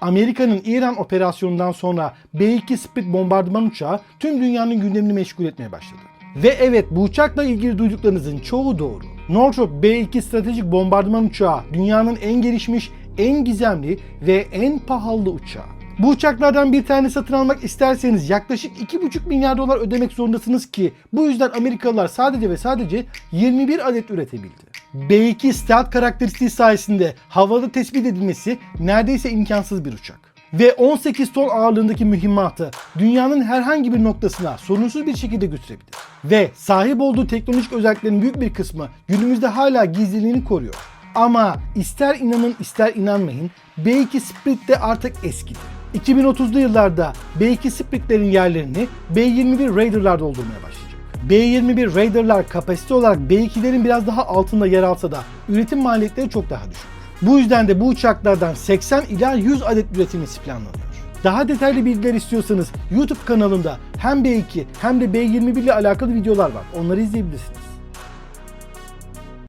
Amerika'nın İran operasyonundan sonra B-2 Split bombardıman uçağı tüm dünyanın gündemini meşgul etmeye başladı. Ve evet bu uçakla ilgili duyduklarınızın çoğu doğru. Northrop B-2 stratejik bombardıman uçağı dünyanın en gelişmiş, en gizemli ve en pahalı uçağı. Bu uçaklardan bir tane satın almak isterseniz yaklaşık 2,5 milyar dolar ödemek zorundasınız ki bu yüzden Amerikalılar sadece ve sadece 21 adet üretebildi. B2 stealth karakteristiği sayesinde havada tespit edilmesi neredeyse imkansız bir uçak. Ve 18 ton ağırlığındaki mühimmatı dünyanın herhangi bir noktasına sorunsuz bir şekilde götürebilir. Ve sahip olduğu teknolojik özelliklerin büyük bir kısmı günümüzde hala gizliliğini koruyor. Ama ister inanın ister inanmayın B2 Split de artık eskidi. 2030'lu yıllarda B2 Split'lerin yerlerini B-21 Raider'lar doldurmaya başlayacak. B-21 Raider'lar kapasite olarak B-2'lerin biraz daha altında yer alsa da üretim maliyetleri çok daha düşük. Bu yüzden de bu uçaklardan 80 ila 100 adet üretilmesi planlanıyor. Daha detaylı bilgiler istiyorsanız YouTube kanalımda hem B2 hem de B21 ile alakalı videolar var. Onları izleyebilirsiniz.